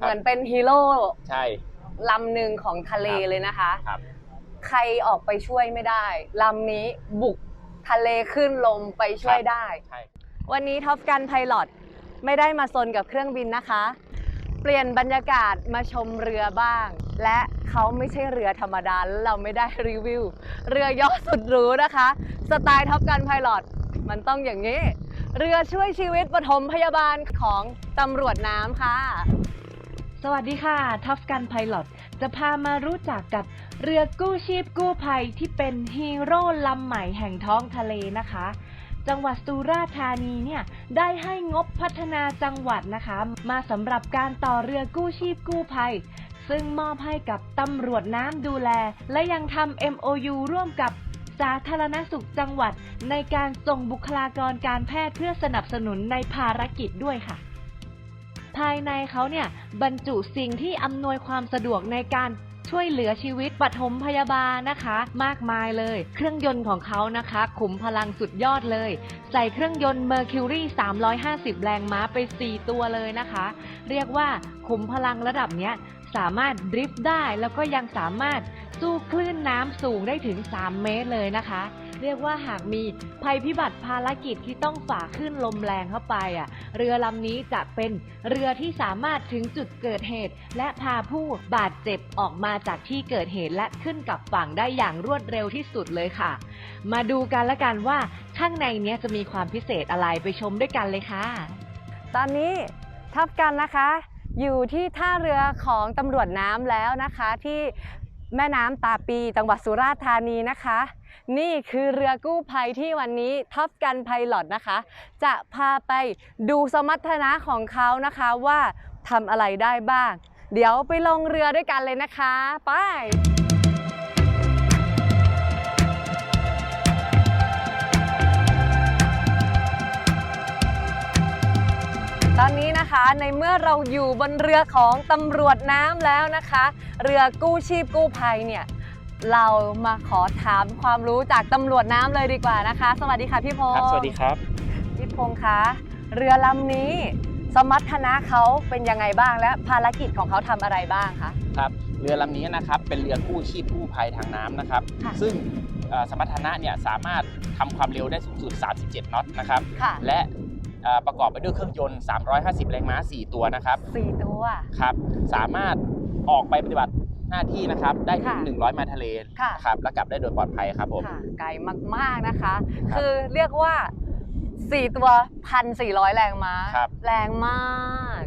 ครับเหมือนเป็นฮีโร่ใช่ลำหนึ่งของทะเลครับเลยนะคะครับใครออกไปช่วยไม่ได้ลำนี้บุกทะเลขึ้นลมไปช่วยได้ใช่วันนี้ท็อปกันไพลอตไม่ได้มาซนกับเครื่องบินนะคะ เปลี่ยนบรรยากาศมาชมเรือบ้าง และเขาไม่ใช่เรือธรรมดาแล้วเราไม่ได้รีวิว เรือยอดสุดหรูนะคะ สไตล์ท็อปกันไพลอตมันต้องอย่างนี้ เรือช่วยชีวิตปฐมพยาบาลของตำรวจน้ำค่ะ สวัสดีค่ะท็อปกันไพลอตจะพามารู้จักกับเรือกู้ชีพกู้ภัยที่เป็นฮีโร่ลำใหม่แห่งท้องทะเลนะคะ จังหวัดสุราษฎร์ธานีเนี่ยได้ให้งบพัฒนาจังหวัดนะคะ มาสำหรับการต่อเรือกู้ชีพกู้ภัย ซึ่งมอบให้กับตำรวจน้ำดูแล และยังทำ MOU ร่วมกับสาธารณสุขจังหวัด ในการส่งบุคลากรการแพทย์เพื่อสนับสนุนในภารกิจด้วยค่ะ ภายในเขาเนี่ยบรรจุสิ่งที่อำนวยความสะดวกในการช่วยเหลือชีวิตปฐมพยาบาลนะคะ มากมายเลย เครื่องยนต์ของเขานะคะ ขุมพลังสุดยอดเลย ใส่เครื่องยนต์ Mercury 350 แรงม้าไป 4 ตัวเลยนะคะ เรียกว่าขุมพลังระดับเนี้ยสามารถดริฟต์ได้แล้วก็ยังสามารถสู้คลื่นน้ำสูงได้ถึง 3 เมตรเลยนะคะ เรียกว่าหากมีภัยพิบัติภารกิจที่ต้องฝ่าขึ้นลมแรงเข้าไปอะ เรือลำนี้จะเป็นเรือที่สามารถถึงจุดเกิดเหตุ และพาผู้บาดเจ็บออกมาจากที่เกิดเหตุและขึ้นกลับฝั่งได้อย่างรวดเร็วที่สุดเลยค่ะ มาดูกันละกันว่าข้างในเนี้ยจะมีความพิเศษอะไรไปชมด้วยกันเลยค่ะ ตอนนี้ท็อปกันนะคะ อยู่ที่ท่าเรือของตำรวจน้ำแล้วนะคะที่แม่น้ำตาปีจังหวัดสุราษฎร์ธานีนะคะ นี่คือเรือกู้ภัยที่วันนี้ท็อปกันไพลอตนะคะ จะพาไปดูสมรรถนะของเขานะคะว่าทำอะไรได้บ้าง เดี๋ยวไปลงเรือด้วยกันเลยนะคะ ไปตอนนี้นะคะในเมื่อเราอยู่บนเรือของตำรวจน้ำแล้วนะคะ เรือกู้ชีพกู้ภัยเนี่ย เรามาขอถามความรู้จากตำรวจน้ำเลยดีกว่านะคะ สวัสดีค่ะพี่พงครับษ์สวัสดีครับ พี่พงษ์คะเรือลำนี้สมรรถนะเขาเป็นยังไงบ้างและภารกิจของเขาทำอะไรบ้างคะครับเรือลำนี้นะครับเป็นเรือกู้ชีพกู้ภัยทางน้ำนะครับค่ะซึ่งเอ่อสมรรถนะเนี่ยสามารถทำความเร็วได้สูงสุด 37 น็อตนะครับค่ะและเอ่อประกอบไปด้วยเครื่องยนต์ 350 แรงม้า 4 ตัวนะครับสี่ตัว ครับ สามารถออกไปปฏิบัติ หน้าที่นะครับ ได้ถึงค่ะ100 ไมล์ทะเลค่ะนะครับและกลับได้โดยปลอดภัยครับผมค่ะไกลมากๆนะคะครับคือเรียกว่า 4 ตัวพันสี่ร้อยแรงม้าครับแรงมาก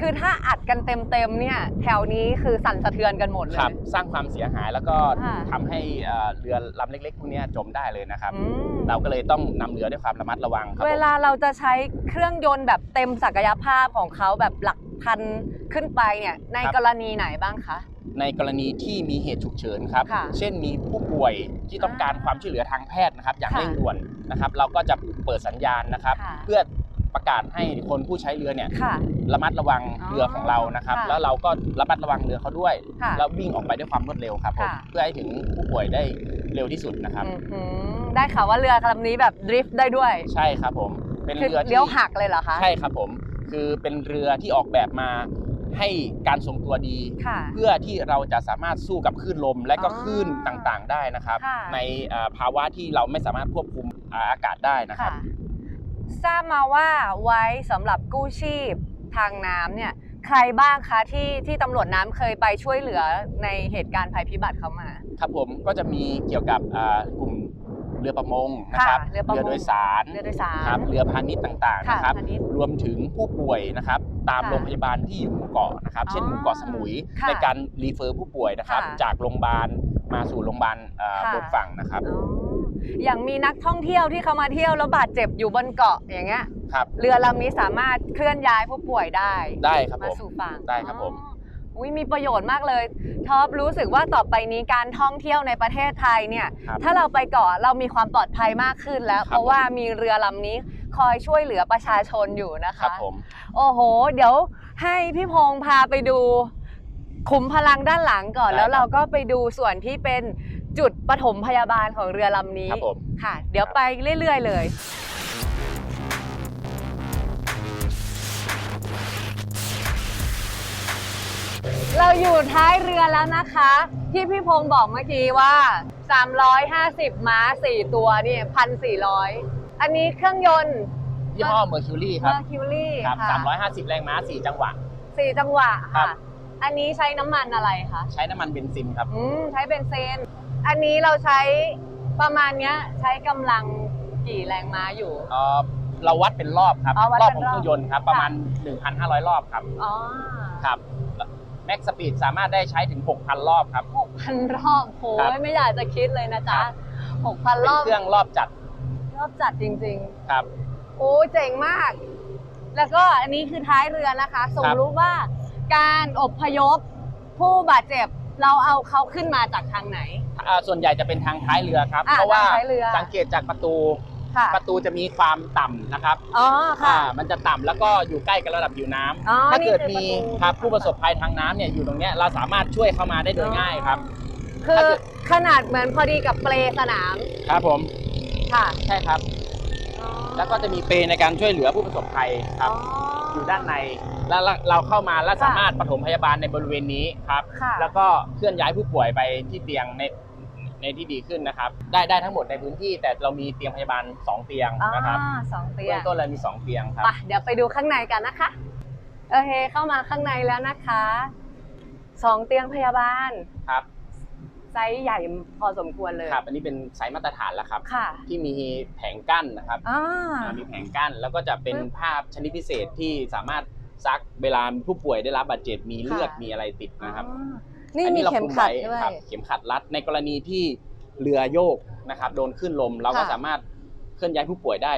คือถ้าอัดกันเต็มๆเนี่ยแถวนี้คือสั่นสะเทือนกันหมดเลยครับ สร้างความเสียหายแล้วก็ค่ะทำให้เอ่อเรือลำเล็กๆพวกเนี้ยจมได้เลยนะครับอืมเราก็เลยต้องนำเรือด้วยความระมัดระวังครับ เวผมลาเราจะใช้เครื่องยนต์แบบเต็มศักยภาพของเขาแบบหลักพันขึ้นไปเนี่ยในกรณีไหนบ้างคะ ในกรณีที่มีเหตุฉุกเฉินครับ ค่ะเช่นมีผู้ป่วยที่ต้องการอ่าความช่วยเหลือทางแพทย์นะครับ อย่างค่ะเร่งด่วนนะครับ เราก็จะเปิดสัญญาณนะครับ ค่ะ เพื่อประกาศให้คนผู้ใช้เรือเนี่ยค่ะ ระมัดระวังอ๋อเรือของเรานะครับ ค่ะ แล้วเราก็ระมัดระวังเรือเขาด้วย ค่ะ แล้ววิ่งออกไปด้วยความรวดเร็วครับผมค่ะ เพื่อให้ถึงผู้ป่วยได้เร็วที่สุดนะครับ อื้อหือได้ข่าวว่าเรือลำนี้แบบดริฟต์ได้ด้วยใช่ครับผมเป็นคือเรือที่ เลี้ยวหักเลยเหรอคะ ใช่ครับผมคือเป็นเรือที่ออกแบบมา ให้การทรงตัวดี ค่ะ เพื่อที่เราจะสามารถสู้กับคลื่นลมและก็อ๋อคลื่นต่างๆได้นะครับ ค่ะ ในเอ่อภาวะที่เราไม่สามารถควบคุมอ่าอากาศได้นะครับค่ะทราบมาว่าไว้สำหรับกู้ชีพทางน้ำเนี่ย ใครบ้างคะที่ที่ตำรวจน้ำเคยไปช่วยเหลือในเหตุการณ์ภัยพิบัติเขามา ครับผมก็จะมีเกี่ยวกับอ่ากลุ่ม เรือประมงนะครับค่ะเรือประมง โดยสารเรือโดยสารครับเรือพาณิชย์ต่างๆค่ะนะครับ พาณิชย์ รวมถึงผู้ป่วยนะครับ ตามค่ะโรงพยาบาลที่อยู่หมู่เกาะนะครับ อ๋อเช่นหมู่เกาะสมุยค่ะในการรีเฟอร์ผู้ป่วยนะครับ ค่ะจากโรงพยาบาลมาสู่โรงพยาบาลอ่าค่ะ บนฝั่งนะครับอ๋ออย่างมีนักท่องเที่ยวที่เขามาเที่ยวแล้วบาดเจ็บอยู่บนเกาะอย่างเงี้ย ครับ เรือลำนี้สามารถเคลื่อนย้ายผู้ป่วยได้ได้ครับมาผมสู่ฝั่งได้ครับผม อ๋อ อุ้ยมีประโยชน์มากเลยท็อปรู้สึกว่าต่อไปนี้การท่องเที่ยวในประเทศไทยเนี่ย ครับถ้าเราไปเกาะเรามีความปลอดภัยมากขึ้นแล้ว ครับ เพราะว่ามีเรือลำนี้คอยช่วยเหลือประชาชนอยู่นะครัคะบผมโอ้โห เดี๋ยวให้พี่พงษ์พาไปดูขุมพลังด้านหลังก่อนได้แล้วเราครับก็ไปดูส่วนที่เป็นจุดปฐมพยาบาลของเรือลำนี้ครับผม ค่ะ เดี๋ยวไปเรื่อย ๆ เลย เราอยู่ท้ายเรือแล้วนะคะ ที่พี่พงศ์บอกเมื่อกี้ว่า 350 ม้า 4 ตัวนี่1,400อันนี้เครื่องยนต์ยี่ห้อ Mercury คเมรับอร์คิวรี่ครับค่ะ350 แรงม้า 4 จังหวะ สี่จังหวะครัค่ะ บ อันนี้ใช้น้ำมันอะไรคะใช้น้ำมันเบนซินครับ อืมใช้เบนเซนอันนี้เราใช้ประมาณเนี้ยใช้กำลังกี่แรงม้าอยู่ เอ่อเราวัดเป็นรอบครับ อ๋อวัดรอบเป็นของรอบ เครื่องยนต์ครับ ประมาณ 1,500 รอบครับ อ๋อ ครับ แม็กสปีดสามารถได้ใช้ถึง 6,000 รอบครับหกพันรอบโหครับไม่อยากจะคิดเลยนะจ๊ะ ครับหกพันเป็นรอบเครื่องรอบจัดรอบจัดจริง ครับ ๆ โอ้เจ๋งมาก แล้วก็อันนี้คือท้ายเรือนะคะ สมครับรู้ว่าการอบพยพผู้บาดเจ็บเราเอาเขาขึ้นมาจากทางไหน อ่าส่วนใหญ่จะเป็นทางท้ายเรือครับ อ่าเพราะว่าทางท้ายเรือ สังเกตจากประตูค่ะ ประตูจะมีความต่ำนะครับอ๋อค่ะอ่ามันจะต่ำแล้วก็อยู่ใกล้กับระดับผิวน้ำอ๋อถ้าเกิดนี่มีคือประตูครับผู้ประสบภัยทางน้ำเนี่ยอยู่ตรงเนี้ยเราสามารถช่วยเข้ามาได้โดยง่ายครับ คือถ้าเกิดขนาดเหมือนพอดีกับเปลสนาม ครับผม ค่ะ ใช่ครับ แล้วก็จะมีเปรในการช่วยเหลือผู้ประสบภัยครับอ๋ออยู่ด้านในแล้วเราเราเข้ามาแล้วค่ะสามารถปฐมพยาบาลในบริเวณนี้ครับค่ะแล้วก็เคลื่อนย้ายผู้ป่วยไปที่เตียงใน ในที่ดีขึ้นนะครับ ได้ได้ทั้งหมดในพื้นที่ แต่เรามีเตียงพยาบาล 2 เตียงอ่านะครับสองเตียเบื้งองต้นเรามี 2 เตียงครับ ไปเดี๋ยวไปดูข้างในกันนะคะ โอเค เข้ามาข้างในแล้วนะคะสองเตียงพยาบาลครับ ไซส์ใหญ่พอสมควรเลยครับ อันนี้เป็นไซส์มาตรฐานแล้วครับ ค่ะที่มีแผงกั้นนะครับอ่า อ่ามีแผงกั้นแล้วก็จะเป็นปึ๊บภาพชนิดพิเศษที่สามารถซักเวลาผู้ป่วยได้รับบาดเจ็บมีเลือดค่ะ มีอะไรติดนะครับอ๋อ นี่อัมีราเข็มคุขัดไว้ด้วย ครับเข็มขัดรัดในกรณีที่เรือโยกนะครับ โดนขึ้นลมเราก็ค่ะสามารถเคลื่อนย้ายผู้ป่วยได้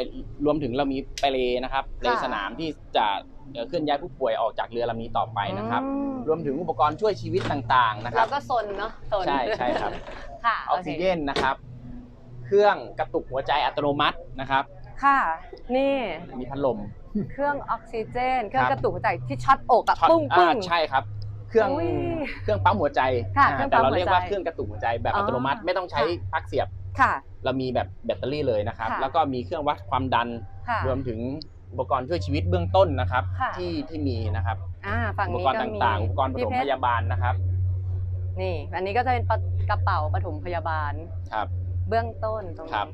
รวมถึงเรามีเปลนะครับในค่ะสนามที่จะเอ่อเคลื่อนย้ายผู้ป่วยออกจากเรือลำนี้ต่อไปนะครับอืมรวมถึงอุปกรณ์ช่วยชีวิตต่างๆนะครัแล้บวก็ซนเนาะซนใช่ใช่ครับค่ะออกซิเจนนะครับ เครื่องกระตุกหัวใจอัตโนมัตินะครับ ค่ะ นี่มีพัดลม เครื่องออกซิเจน เครื่องครับกระตุกหัวใจที่ช็อตอกอะช็อตปุ้งอ่าปุ้งใช่ครับ เครื่องอุ๊ยเครื่องปั๊มหัวใจค่ะอ่าเครื่องแต่ปั๊มเราเรียกว่าหัวใจเครื่องกระตุกหัวใจแบบอ๋ออัอัตโนมัติไม่ต้องใช้ค่ะปลั๊กเสียบ ค่ะ เรามีแบบแบตเตอรี่เลยนะครับ ค่ะ แล้วก็มีเครื่องวัดความดัน ค่ะ รวมถึงอุปกรณ์ช่วยชีวิตเบื้องต้นนะครับ ค่ะ ที่ที่มีนะครับอ่าฝั่งอุปนี้กรณ์ก็ตมี่างๆ อุปกรณ์ปฐมพี่พเพชรยาบาลนะครับนี่ อันนี้ก็จะเป็นปะกระเป๋าปฐมพยาบาล ครับ เบื้องต้นตรงครันี้บ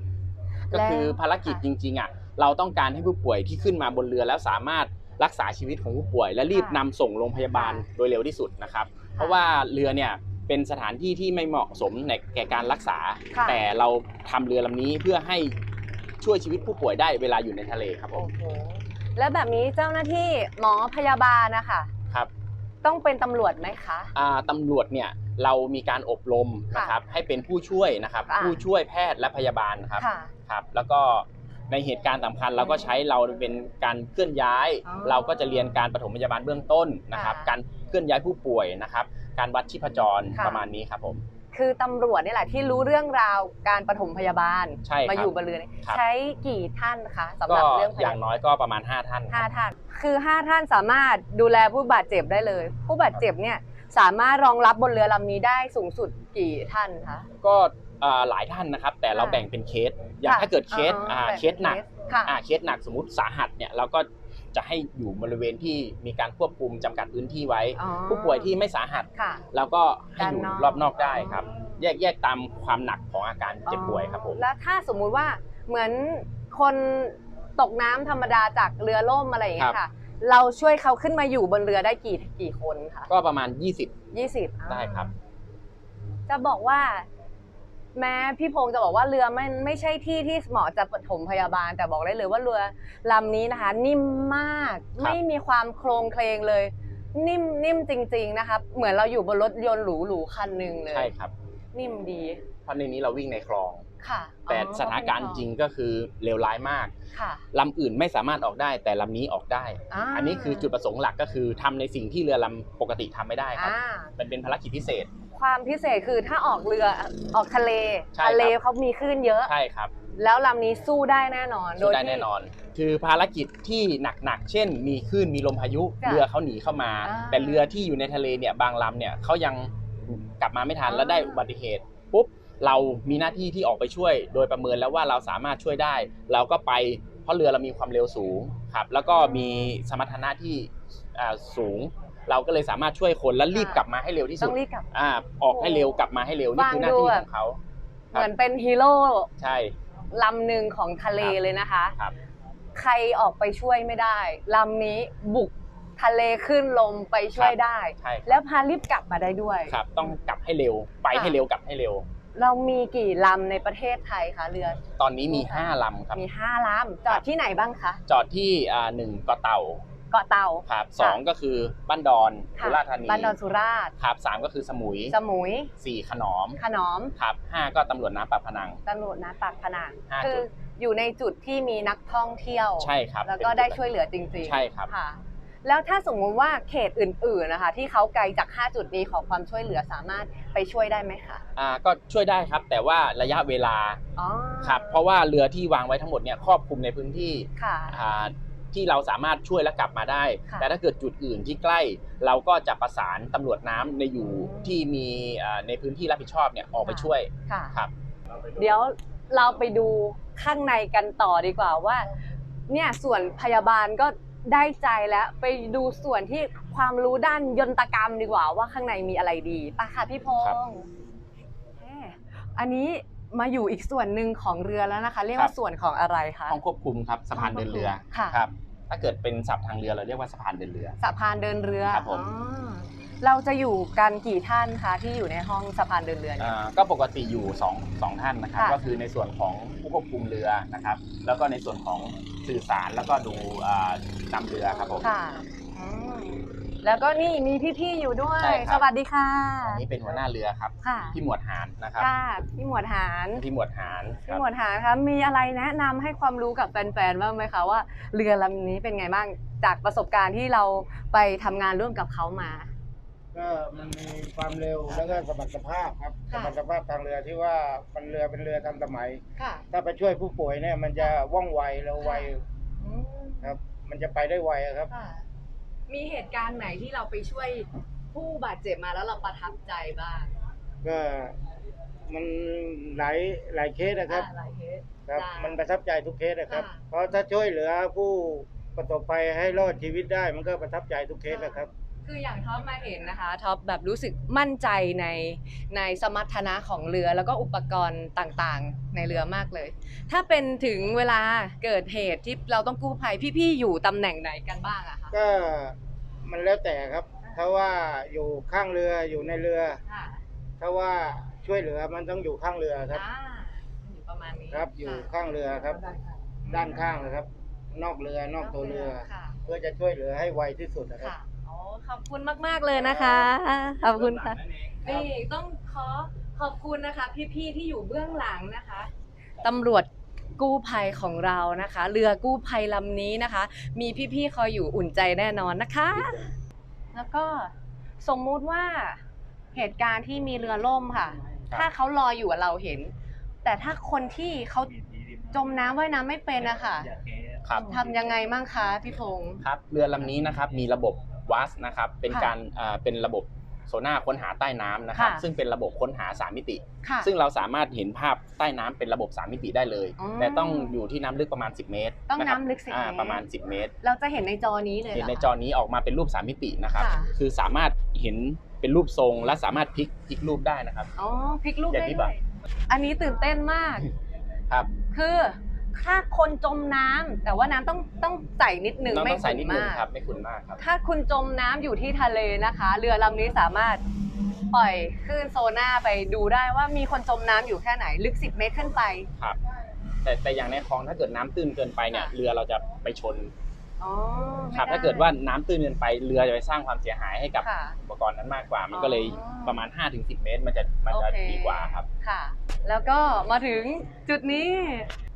ก็แล้วคือภารกิจค่ะจริงๆอะเราต้องการให้ผู้ป่วยที่ขึ้นมาบนเรือแล้วสามารถ รักษาชีวิตของผู้ป่วย และรีบค่ะนำส่งโรงพยาบาลค่ะโดยเร็วที่สุดนะครับ เพราะว่าเรือเนี่ยเป็นสถานที่ที่ไม่เหมาะสมในแก่การรักษาค่ะแต่เราทำเรือลำนี้เพื่อให้ช่วยชีวิตผู้ป่วยได้เวลาอยู่ในทะเลครับผมโอ้โหแล้วแบบนี้เจ้าหน้าที่หมอพยาบาลนะคะครับ ต้องเป็นตำรวจไหมคะอ่าตำรวจเนี่ยเรามีการอบรมค่ะนะครับให้เป็นผู้ช่วยนะครับอ่าผู้ช่วยแพทย์และพยาบาลนะครับค่ะครับ แล้วก็ ในเหตุการณ์สำคัญเราก็ใช้เราเป็นการเคลื่อนย้าย อ๋อเราก็จะเรียนการปฐมพยาบาลเบื้องต้นนะครับ ค่ะการเคลื่อนย้ายผู้ป่วยนะครับ การวัดชีพจรค่ะ ประมาณนี้ครับผม คือตำรวจนี่แหละที่รู้เรื่องราวการปฐมพยาบาลใช่ครับมาอยู่บนเรือนี่ครับ ใช้กี่ท่านคะสำหก็รับเรื่องพาอยย่างบาลน้อยก็ประมาณ 5 ท่านห้าท่าน คือห้าท่านสามารถดูแลผู้บาดเจ็บได้เลย ผู้บาดเจ็บเนี่ยสามารถรองรับบนเรือลำนี้ได้สูงสุดกี่ท่านคะ ก็อ่า หลายท่านนะครับ แต่เราค่ะแบ่งเป็นเคส อย่างค่ะถ้าเกิดเคสอ๋ออ่าแบ่งเคสหนักเป็นค่ะอ่าเคสหนักสมมติสาหัสเนี่ยเราก็จะให้อยู่บริเวณที่มีการควบคุมจำกัดพื้นที่ไว้อ๋อผู้ป่วยที่ไม่สาหัสค่ะเราก็ให้อยู่ด้านนอกรอบนอกได้ครับ แยกแยกตามความหนักของอาการเจ็บป่วยครับผมแล้วถ้าสมมุติว่าเหมือนคนตกน้ำธรรมดาจากเรือล่มอะไรอย่างเงี้ยค่ะ เราช่วยเขาขึ้นมาอยู่บนเรือได้กี่กี่คนคะก็ประมาณ 20ยี่สิบได้ครับ จะบอกว่า แม้พี่พงศ์จะบอกว่าเรือไม่ไม่ใช่ที่ที่เหมาะจะปฐมพยาบาล แต่บอกได้เลยว่าเรือลำนี้นะคะ นิ่มมาก ครับ ไม่มีความโครงเคลงเลย นิ่มนิ่มจริง ๆ นะครับเหมือนเราอยู่บนรถยนต์หรูๆคันหนึ่งเลยใช่ครับ นิ่มดีเพราะในนี้เราวิ่งในคลอง ค่ะแต่อ๋อสถานการณ์จริงก็คือเลวร้ายมากค่ะลำอื่นไม่สามารถออกได้ แต่ลำนี้ออกได้าอันนี้คือจุดประสงค์หลักก็คือทำในสิ่งที่เรือลำปกติทำไม่ได้ครับ อ่ามันเป็นภารกิจพิเศษ ความพิเศษคือถ้าออกเรือออกทะเลใช่ครับ ทะเลเขามีคลื่นเยอะ ใช่ครับแล้วลำนี้สู้ได้แน่นอนสู้ได้ที่ แน่นอน คือภารกิจที่หนักๆ เช่น มีคลื่นมีลมพายุค่ะเรือเขาหนีเข้ามา อ่าแต่เรือที่อยู่ในทะเลเนี่ยบางลำเนี่ยเขายังกลับมาไม่ทันอ่า แล้วได้อุบัติเหตุปุ๊บเรามีหน้าที่ที่ออกไปช่วย โดยประเมินแล้วว่าเราสามารถช่วยได้ เราก็ไปเพราะเรือเรามีความเร็วสูงครับแล้วก็มีสมรรถนะที่อ่าสูง เราก็เลยสามารถช่วยคนและรีบค่ะกลับมาให้เร็วที่ต้สุอดงรีบกลับ อ่าออกให้เร็วกลับมาให้เร็วนี่คือหน้าฟังดูที่แบขบองเขาเหมือนเป็นฮีโร่ใช่ ลำหนึ่งของทะเลครับเลยนะคะ ครับ ใครออกไปช่วยไม่ได้ลำนี้บุกทะเลขึ้นลมไปช่วยได้ ใช่ครับแล้วพารีบกลับมาได้ด้วย ครับ ต้องกลับให้เร็วไปค่ะให้เร็วกลับให้เร็ว เรามีกี่ลำในประเทศไทยคะเรือ ตอนนี้มี 5ลำครับ มีห้าลำจอดที่ไหนบ้างคะ จอดที่อ่าหนึ่งเกาะเต่า เกาะเต่าครับสองก็คือบ้านดอนค่ะสุราษฎร์ธานีบ้านดอนสุราษฎร์ครับสามก็คือสมุย สมุยสี่ขนอม ขนอมครับห้าก็ตำรวจน้ำปากพนังตำรวจน้ำปากพนังห้าคือจุดอยู่ในจุดที่มีนักท่องเที่ยวใช่ครับแล้วก็เป็นจุได้ช่วยเหลือจริงๆ ใช่ครับค่ะแล้วถ้าสมมุติว่าเขตอื่นๆนะคะที่เขาไกลจาก 5 จุดนี้ขอความช่วยเหลือสามารถไปช่วยได้ไหมคะอ่าก็ช่วยได้ครับแต่ว่าระยะเวลาอ๋อครับเพราะว่าเรือที่วางไว้ทั้งหมดเนี่ยครอบคลุมในพื้นที่ค่ะอ่า ที่เราสามารถช่วยและกลับมาได้ ค่ะ แต่ถ้าเกิดจุดอื่นที่ใกล้ เราก็จะประสานตำรวจน้ำในอยู่อืมที่มีอ่าในพื้นที่รับผิดชอบเนี่ยออกไปช่วย ค่ะ ครับ เดี๋ยวเราไปดูข้างในกันต่อดีกว่าว่า เนี่ยส่วนพยาบาลก็ได้ใจแล้วไปดูส่วนที่ความรู้ด้านยนตกรรมดีกว่าว่าข้างในมีอะไรดีปะค่ะพี่พครับงษ์เอ๊ะอันนี้มาอยู่อีกส่วนหนึ่งของเรือแล้วนะคะ เรียกว่าส่วนของอะไรคะห้องควบคุมครับสะพานเดินเรือค่ะ ครับ ถ้าเกิดเป็นศัพท์ทางเรือเราเรียกว่าสะพานเดินเรือสะพานเดินเรือครับผมอ๋อเราจะอยู่กันกี่ท่านคะที่อยู่ในห้องสะพานเดินเรือเนี่ยอ่าก็ปกติอยู่2องสองท่านนะครับค่ะก็คือในส่วนของผู้ควบคุมเรือนะครับ แล้วก็ในส่วนของสื่อสารแล้วก็ดูอ่านำเรือครับผมค่ะอืม แล้วก็นี่มีพี่ๆอยู่ด้วย ใช่ครับ สวัสดีค่ะอันนี้เป็นหัวหน้าเรือครับ ค่ะพี่หมวดหานนะครับค่ะพี่หมวดหารพี่หมวดหานคพี่รับหมวดหารคะมีอะไรแนะนำให้ความรู้กับแฟนๆบ้างไหมคะว่าเรือลำนี้เป็นไงบ้างจากประสบการณ์ที่เราไปทำงานร่วมกับเขามา ก็มันมีความเร็วแล้วก็สมรรถภาพครับสค่ะมรรถภาพทางเรือที่ว่ามันเรือเป็นเรือทันสมัย ค่ะ ถ้าไปช่วยผู้ป่วยเนี่ยมันจะว่องไวแล้วไวครับ มันจะไปได้ไวอะครับ ค่ะ มีเหตุการณ์ไหนที่เราไปช่วยผู้บาดเจ็บมาแล้วเราประทับใจบ้างก็มันหลายหลายเคสนะครับ อ่าหลายเคสครับได้มันประทับใจทุกเคสนะครับ ค่ะ เพราะถ้าช่วยเหลือผู้ประสบภัยให้รอดชีวิตได้ มันก็ประทับใจทุกเคสนะครับ คืออย่างท็อปมาเห็นนะคะท็อปแบบรู้สึกมั่นใจในในสมรรถนะของเรือแล้วก็อุปกรณ์ต่างๆในเรือมากเลย ถ้าเป็นถึงเวลาเกิดเหตุที่เราต้องกู้ภัยพี่ๆอยู่ตำแหน่งไหนกันบ้างอะคะก็มันแล้วแต่ครับถ้าว่าอยู่ข้างเรืออยู่ในเรือ ค่ะถ้าว่าช่วยเหลือมันต้องอยู่ข้างเรือครับ อ่าอยู่ประมาณนี้ครับอยู่ข้างเรือครับ ด้านข้างนะครับ นอกเรือนอกตัวเรือ ค่ะเพื่อจะช่วยเหลือให้ไวที่สุดนะครับ ค่ะอ๋อ ขอบคุณมาก ๆ เลยนะคะ ขอบคุณค่ะ นี่ต้องขอขอบคุณนะคะ พี่ๆที่อยู่เบื้องหลังนะคะตำรวจกู้ภัยของเรานะคะ เรือกู้ภัยลำนี้นะคะ มีพี่ๆคอยอยู่อุ่นใจแน่นอนนะคะ แล้วก็สมมุติว่าเหตุการณ์ที่มีเรือล่มค่ะครับถ้าเขารออยู่อะเราเห็น แต่ถ้าคนที่เขาจมน้ำว่ายน้ำไม่เป็นนะคะครับทำยังไงบ้างคะพี่พงษ์ครับ เรือลำนี้นะครับ มีระบบ วัสนะครับเป็นค่ะการอ่าเป็นระบบโซน่าค้นหาใต้น้ำนะครับค่ะซึ่งเป็นระบบค้นหา3มิติค่ะซึ่งเราสามารถเห็นภาพใต้น้ำเป็นระบบ3มิติได้เลยอ๋อแต่ต้องอยู่ที่น้ำลึกประมาณ 10 เมตร ต้องะครับน้ำลึก10อ่าเมตรประมาณ 10 เมตร เราจะเห็นในจอนี้เลยเห็นรในจอนี้ออกมาเป็นรูป3มิตินะครับค่ะคือสามารถเห็นเป็นรูปทรงและสามารถพลิกพลิกรูปได้นะครับ อ๋อพลิกรูปอย่าได้งที่ด้บวอกยอันนี้ตื่นเต้นมาก ครับ คือ ถ้าคนจมน้ำแต่ว่าน้ำต้องต้องใส่นิดนึงน้องไม่ต้องใส่ขุ่นิดนึงมาก ครับ ไม่ขุ่นมากครับ ถ้าคุณจมน้ำอยู่ที่ทะเลนะคะ เรือลำนี้สามารถปล่อยคลื่นโซน่าไปดูได้ว่ามีคนจมน้ำอยู่แค่ไหน ลึก 10 เมตรขึ้นไป ครับ แต่แต่อย่างในคลองถ้าเกิดน้ำตื้นเกินไปเนี่ยค่ะ เรือเราจะไปชนอ๋อไม่ครับ ไถ้าเกิดว่าน้ำตื้นเกินไปเรือจะไปสร้างความเสียหายให้กับค่ะ อุปกรณ์นั้นมากกว่า มันอ๋อก็เลยประมาณ 5-10 เมตร มันจะมันจะโอเค ดีกว่าครับ ค่ะ แล้วก็มาถึงจุดนี้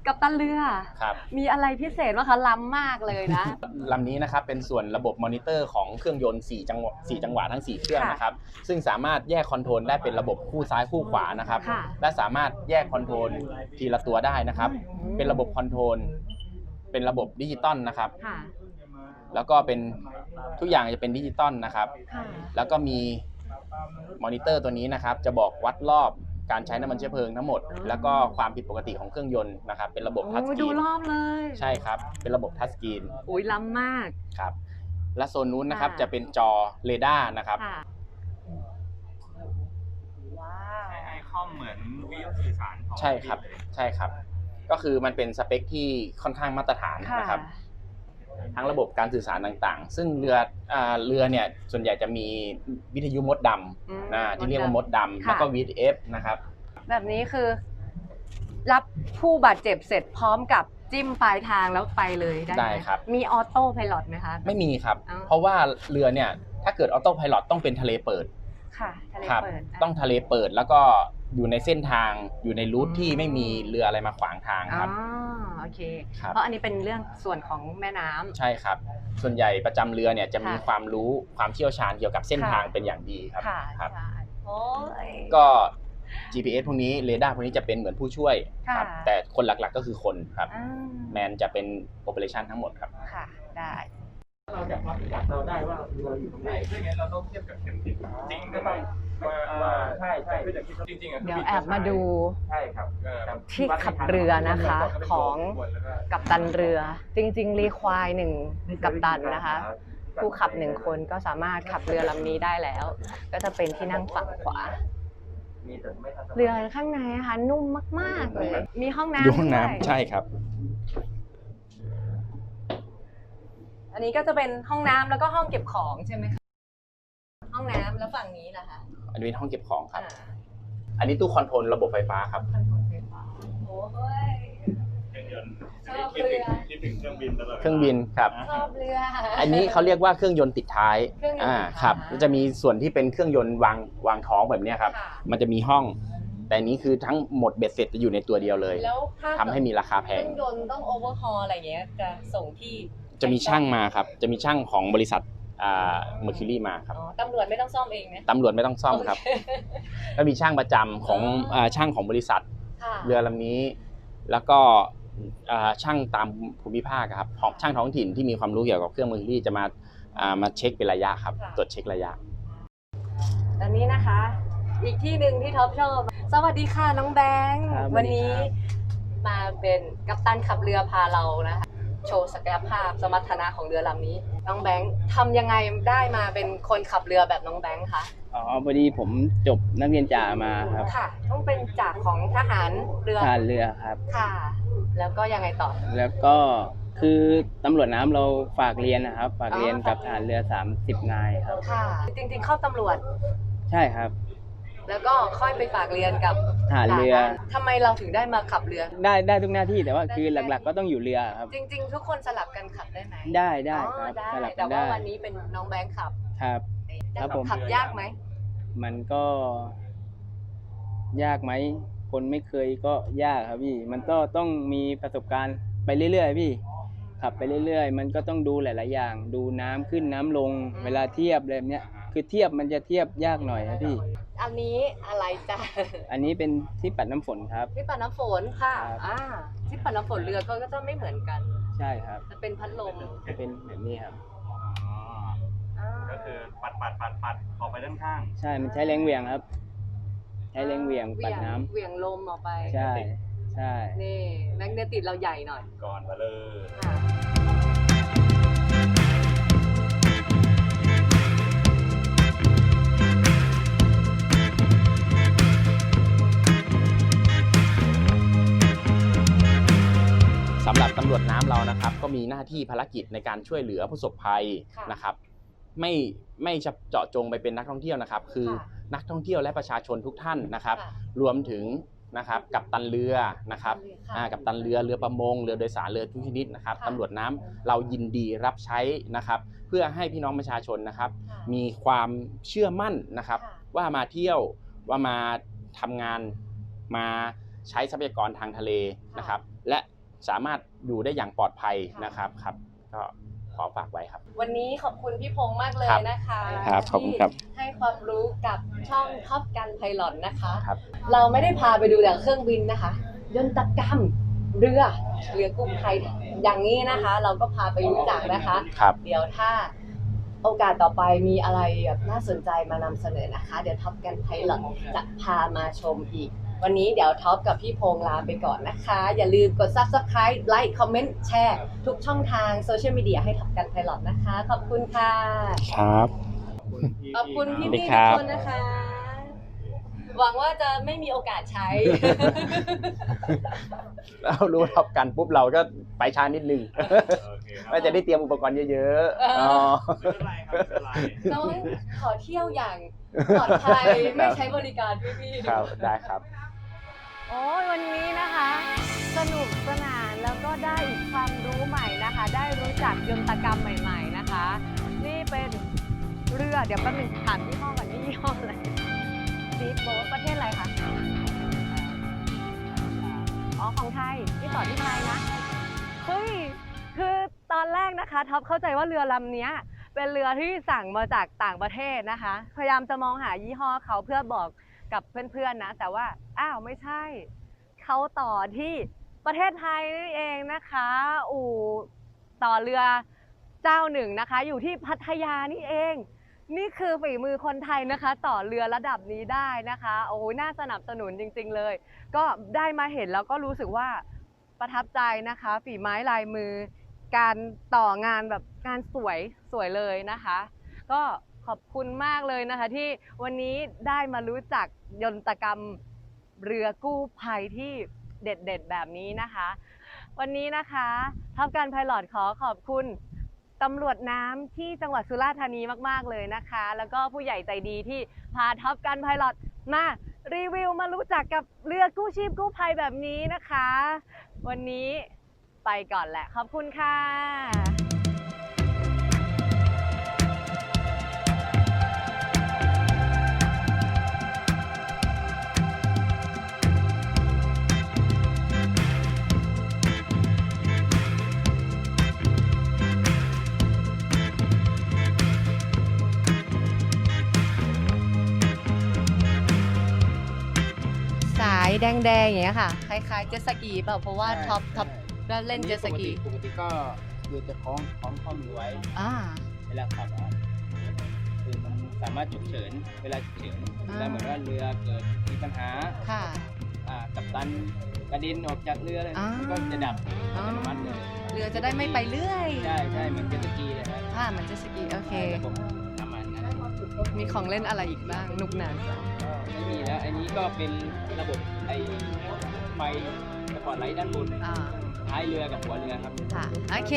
กับตันเรือ ครับมีอะไรพิเศษว่างคะล้ำมากเลยนะ ลำนี้นะครับเป็นส่วนระบบมอนิเตอร์ของเครื่องยนต์4จังหวะ4จังหวะทั้ง 4 เครื่องค่ะนะครับซึ่งสามารถแยกคอนโทรลได้เป็นระบบคู่ซ้ายคู่ขวานะครับค่ะ และสามารถแยกคอนโทรลทีละตัวได้นะครับ เป็นระบบคอนโทรลเป็นระบบดิจิตอลนะครับค่ะแล้วก็เป็นทุกอย่างจะเป็นดิจิตอลนะครับ ค่ะแล้วก็มีมอนิเตอร์ตัวนี้นะครับ จะบอกวัดรอบ การใช้น้ำมันเชื้อเพลิงทั้งหมดอ๋อแล้วก็ความผิดปกติของเครื่องยนต์นะครับเป็นระบบทัชโอ้สยกดูรีนรอบเลยใช่ครับเป็นระบบทัชสกรีนอุ้ยล้ำมาก ครับและโซนนู้นนะครับค่ะ จะเป็นจอเรดาร์นะครับค่ะว้าวไอคอมเหมือนวิทยุสื่อสารของใช่ครับใช่ครับ ก็คือมันเป็นสเปคที่ค่อนข้างมาตรฐานค่ะนะครับ ทั้งระบบการสื่อสารต่างๆ ซึ่งเรืออ่าเรือเนี่ยส่วนใหญ่จะมีวิทยุมดดอืมำนะที่เรียกว่ามดดำค่ะแล้วก็ VHF นะครับ แบบนี้คือรับผู้บาดเจ็บเสร็จพร้อมกับจิ้มปลายทางแล้วไปเลยได้หมได้ครับมีออโต้ไพลอตไหมคะ ไม่มีครับอ้าวเพราะว่าเรือเนี่ยถ้าเกิดออโต้พายロต้องเป็นทะเลเปิด ค่ะทะเลครับเปิดะต้องทะเลเปิดแล้วก็อยู่ในเส้นทางอยู่ในรูทที่ไม่มีเรืออะไรมาขวางทางอ๋ครับอโอเค ครับ เพราะอันนี้เป็นเรื่องส่วนของแม่น้ำ ใช่ครับ ส่วนใหญ่ประจำเรือเนี่ยจะมีค่ะความรู้ความเชี่ยวชาญเกี่ยวกับเส้นค่ะ ทางเป็นอย่างดีครับค่ะครับใช่โอ้ย ก็ GPS พวกนี้เรดาร์พวกนี้จะเป็นเหมือนผู้ช่วยครับค่ะ แต่คนหลักๆก็คือคนครับ อ่าแมนจะเป็นโอเปอเรชันทั้งหมดครับ ค่ะได้ เราจะวัดจับเราได้ว่าเราอยู่ตรงไหนไม่งั้นเราต้องเทียบกับเข็มทิศจริงก็ต้องว่าว่าใช่ใช่จริงๆอะเดี๋ยวแอบมาดูใช่ครับที่ขับเรือนะคะของกับตันเรือ จริง ๆ รีควายหนึ่งกับตันนะคะ ผู้ขับหนึ่งคนก็สามารถขับเรือลำนี้ได้แล้ว ก็จะเป็นที่นั่งฝั่งขวาเรือข้างในนะคะนุ่มมาก ๆ เลย มีห้องน้ำอยู่ห้องน้ำด้วยใช่ครับ อันนี้ก็จะเป็นห้องน้ำแล้วก็ห้องเก็บของใช่ไหมคะห้องน้ำแล้วฝั่งนี้นะคะอันนี้เป็นห้องเก็บของครับ อ่าอันนี้ตู้คอนโทรลระบบไฟฟ้าครับ คอนโทรลไฟฟ้าโอ้ยชอบเรือ คิดถึงเครื่องบินตลอดเครื่องบินครับ ชอบเรืออั นนี้เขาเรียกว่าเครื่องยนต์ติดท้ายเครื่องยนต์อ่าติดท้าย ครับแล้วจะมีส่วนที่เป็นเครื่องยนต์วางวางท้องแบบเนี้ยครับค่ะมันจะมีห้อง แต่อันนี้คือทั้งหมดเบ็ดเสร็จจะอยู่ในตัวเดียวเลยแล้วถ้าทำให้มีราคาแพเครื่องงยนต์ต้องโอเวอร์ฮอลอะไรเงี้ยจะส่งที่ จะมีช่างมาครับ จะมีช่างของบริษัทอ่าเมอร์คิวรีมาครับอ๋อตำรวจไม่ต้องซ่อมเองนะตำรวจไม่ต้องซ่อมครับแล้วมีช่างประจำของอ๋ออ่าช่างของบริษัทค่ะเรือลำนี้ แล้วก็อ่าช่างตามภูมิภาคอะครับของช่างท้องถิ่นที่มีความรู้เกี่ยวกับเครื่องเมอร์คิวรีจะมาอ่ามาเช็คเป็นระยะครับตรวจเช็คระยะ อันนี้นะคะ อีกที่หนึ่งที่ท็อปชอบ สวัสดีค่ะน้องแบงค์ ครับวันนี้สวัสดีครับมาเป็นกัปตันขับเรือพาเรานะคะ โชว์ศักยภาพสมรรถนะของเรือลำนี้ น้องแบงค์ทำยังไงได้มาเป็นคนขับเรือแบบน้องแบงค์คะอ๋อพอดีผมจบนักเรียนจ่ามาครับค่ะ ต้องเป็นจากของทหารเรือทหารเรือครับค่ะ แล้วก็ยังไงต่อ แล้วก็คือตำรวจน้ำเราฝากเรียนนะครับ ฝากเรียนอ๋อกับฝากทเรียนหารเรือ 30 นายครับค่ะ จริงๆเข้าตำรวจ ใช่ครับ แล้วก็ค่อยไปฝากเรียนกับทหารเรือ ทำไมเราถึงได้มาขับเรือ ได้ได้ทุกหน้าที่แต่ว่าคือหลักๆ ก็ต้องอยู่เรือครับ จริง ๆ ทุกคนสลับกันขับได้ไหมได้ได้อ๋อครับได้สลับแต่กันว่าได้วันนี้เป็นน้องแบงค์ขับครับจะครับผม ขับยากไหมมันก็ ยากไหม คนไม่เคยก็ยากครับพี่ มันก็ต้องมีประสบการณ์ไปเรื่อยๆพี่ ขับไปเรื่อยๆ มันก็ต้องดูหลาย ๆ อย่าง ดูน้ำขึ้นน้ำลง เวลาเทียบอะไรแบบเนี้ย คือเทียบมันจะเทียบยากหน่อยครับพี่ อันนี้อะไรจ้ะ อันนี้เป็นที่ปัดน้ำฝนครับ ที่ปัดน้ำฝนค่ะ ครับ อ่าที่ปัดน้ำฝนเรือก็จะไม่เหมือนกัน ใช่ครับ จะเป็นพัดลมจะเป็นแบบนี้ครับ อ่าก็คือปัดปัดปัดปัดออกไปด้านข้าง ใช่ มันใช้แรงเหวี่ยงครับ ใช้แรงเหวี่ยงปัดน้ำเหวี่ยงลมออกไป ใช่ ใช่ นี่แมกเนติกเราใหญ่หน่อยก่อนมาเลย ค่ะ สำหรับตำรวจน้ำเรานะครับ ก็มีหน้าที่ภารกิจในการช่วยเหลือผู้ประสบภัยค่ะนะครับ ไม่ไม่เจาะจงไปเป็นนักท่องเที่ยวนะครับ คือค่ะนักท่องเที่ยวและประชาชนทุกท่านนะครับ ค่ะ รวมถึงนะครับกับตันเรือนะครับค่ะ อ่ากับตันเรือเรือประมงเรือโดยสารเรือทุกชนิดนะครับค่ะ ตำรวจน้ำเรายินดีรับใช้นะครับ เพื่อให้พี่น้องประชาชนนะครับ ค่ะ มีความเชื่อมั่นนะครับ ค่ะ ว่ามาเที่ยวว่ามาทำงานมาใช้ทรัพยากรทางทะเลนะครับ และ สามารถอยู่ได้อย่างปลอดภัยนะครับครับ ก็ขอฝากไว้ครับ วันนี้ขอบคุณพี่พงษ์มากเลยครับนะคะครับขอบคุณครับที่ให้ความรู้กับช่องท็อปกันไพลอตนะคะ ครับ เราไม่ได้พาไปดูแต่เครื่องบินนะคะ ยนตกรรมเรือเรือกู้ภัยอย่างนี้นะคะ เราก็พาไปรู้จักนะคะ ครับ เดี๋ยวถ้าโอกาสต่อไปมีอะไรแบบน่าสนใจมานำเสนอนะคะ เดี๋ยวท็อปกันไพลอตจะพามาชมอีก วันนี้เดี๋ยวท็อปกับพี่พงษ์ลาไปก่อนนะคะ อย่าลืมกด subscribe ไลค์คอมเมนต์แชร์ทุกช่องทางโซเชียลมีเดียให้ท็อปกันไพลอตนะคะ ขอบคุณค่ะ ครับ ขอบคุณพี่สวัสดีพี่ครัทุกบคนนะคะ หวังว่าจะไม่มีโอกาสใช้ เรารู้ทับกันปุ๊บเราก็ไปช้านิดนึงโอเคครับว่าจะได้เตรียมอุปกรณ์เยอะเออๆอ๋อ๋อไม่เป็นไรครับไม่เป็นไรน้องขอเที่ยวอย่างปลอดภัยไม่ใช้บริการพี่พี่ๆครับได้ครับ โอ้ยวันนี้นะคะ สนุกสนานแล้วก็ได้อีกความรู้ใหม่นะคะ ได้รู้จักยนตกรรมใหม่ๆนะคะ นี่เป็นเรือเดี๋ยวแป๊บนึงถามยี่ห้อก่อนนี่ยี่ห้ออะไรซีโบ๊ทประเทศอะไรคะอ๋อของไทยที่ต่อที่ไทยนะเฮ้ยคือตอนแรกนะคะท็อปเข้าใจว่าเรือลำนี้เป็นเรือที่สั่งมาจากต่างประเทศนะคะ พยายามจะมองหายี่ห้อเขาเพื่อบอก กับเพื่อนๆนะ แต่ว่าอ้าวไม่ใช่ เขาต่อที่ประเทศไทยนี่เองนะคะอู่ต่อเรือเจ้าหนึ่งนะคะ อยู่ที่พัทยานี่เอง นี่คือฝีมือคนไทยนะคะ ต่อเรือระดับนี้ได้นะคะ โอ้โหน่าสนับสนุนจริง ๆเลย ก็ได้มาเห็นแล้วก็รู้สึกว่าประทับใจนะคะ ฝีไม้ลายมือ การต่องานแบบงานสวยสวยเลยนะคะ ก็ ขอบคุณมากเลยนะคะ ที่วันนี้ได้มารู้จักยนตกรรมเรือกู้ภัยที่เด็ดๆแบบนี้นะคะ วันนี้นะคะท็อปการไพลอตขอขอบคุณตำรวจน้ำที่จังหวัดสุราษฎร์ธานีมากๆเลยนะคะ แล้วก็ผู้ใหญ่ใจดีที่พาท็อปการไพลอตมารีวิวมารู้จักกับเรือกู้ชีพกู้ภัยแบบนี้นะคะ วันนี้ไปก่อนแหละ ขอบคุณค่ะ แดงๆอย่างเงี้ยค่ะ คล้ายๆเจ็ตสกีเปล่าเพราะว่าท็อปท็อปก็เล่นเจ็ตสกีปกติก็คือจะคล้องคล้องข้อมือไว้อ่าเวลาขับอะคือมันสามารถฉุกเฉินเวลาฉุกเฉินอ่าแล้วเหมือนว่าเรือเกิดมีปัญหาค่ะอ่ากัปตันกระเด็นออกจากเรือเลยอ่ามัมันก็จะดับอ๋อัอตโนมัติเลยเรือจะได้ไม่ไปเรื่อยใช่ใช่เหมือนเจ็ตสกีเลยครับค่ะเหมือนเจ็ตสกีโอเค มีของเล่นอะไรอีกบ้างหนุกหนานก็ไม่มีแล้ว อันนี้ก็เป็นระบบไอ้ไฟสปอตไลท์ด้านบนอ่าท้ายเรือกับหัวเรือครับค่ะโอเค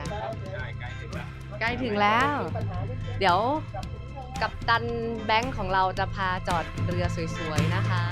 ครับได้ใกล้ถึงแล้วใกล้ถึงแล้ว เดี๋ยวกับตันแบงค์ของเราจะพาจอดเรือสวยๆนะคะ